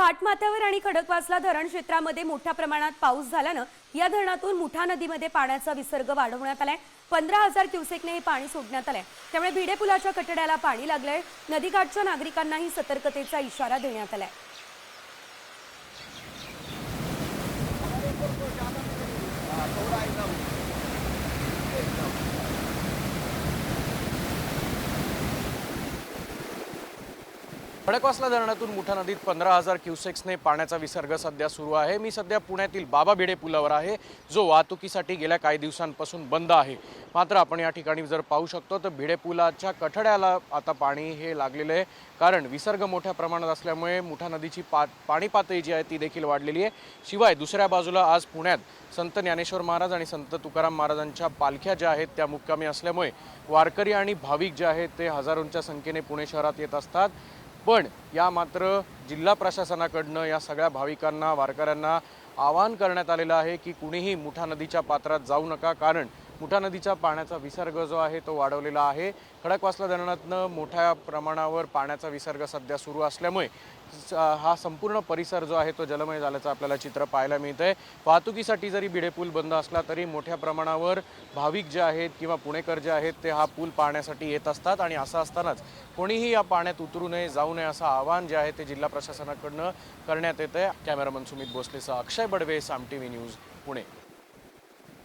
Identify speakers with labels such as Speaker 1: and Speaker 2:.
Speaker 1: घाटमाथ्यावर आणि खडकवासला धरण क्षेत्रामध्ये मोठ्या प्रमाणात पाऊस झाल्यानं या धरणातून मुठा नदीमध्ये पाण्याचा विसर्ग वाढवण्यात आलाय. पंधरा हजार क्युसेकने हे पाणी सोडण्यात आलंय. त्यामुळे भिडे पुलाच्या कठड्याला पाणी लागलंय. नदीकाठच्या नागरिकांनाही सतर्कतेचा इशारा देण्यात आलाय.
Speaker 2: खडकवासला धरणातून मुठा नदीत पंधरा हजार क्युसेक्सने पाण्याचा विसर्ग सध्या सुरू आहे. मी सध्या पुण्यातील बाबा भिडे पुलावर आहे जो वाहतुकीसाठी गेल्या काही दिवसांपासून बंद आहे. मात्र आपण या ठिकाणी जर पाहू शकतो तर भिडे पुलाच्या कठड्याला आता पाणी हे लागलेलं आहे. कारण विसर्ग मोठ्या प्रमाणात असल्यामुळे मुठा नदीची पा पाणी पातळी जी आहे ती देखील वाढलेली आहे. शिवाय दुसऱ्या बाजूला आज पुण्यात संत ज्ञानेश्वर महाराज आणि संत तुकाराम महाराजांच्या पालख्या ज्या आहेत त्या मुक्कामी असल्यामुळे वारकरी आणि भाविक जे आहेत ते हजारोंच्या संख्येने पुणे शहरात येत असतात. पण या मात्र जिल्हा प्रशासनाकडनं या सगळ्या भाविकांना वारकऱ्यांना आवाहन करण्यात आलेलं आहे की कुणीही मुठा नदीच्या पात्रात जाऊ नका. कारण मुठा नदीच्या पाण्याचा विसर्ग जो आहे तो वाढवलेला आहे. खडकवासला धरणातनं मोठ्या प्रमाणावर पाण्याचा विसर्ग सध्या सुरू असल्यामुळे स- हा संपूर्ण परिसर जो आहे तो जलमय झाल्याचं आपल्याला चित्र पाहायला मिळतं आहे वाहतुकीसाठी जरी भिडे पूल बंद असला तरी मोठ्या प्रमाणावर भाविक जे आहेत किंवा पुणेकर जे आहेत ते हा पूल पाहण्यासाठी येत असतात आणि असं असतानाच कोणीही या पाण्यात उतरू नये जाऊ नये असं आवाहन जे आहे ते जिल्हा प्रशासनाकडनं करण्यात येतं आहे cameraman Sumit भोसलेसह Akshay Badve Saam T V news Pune.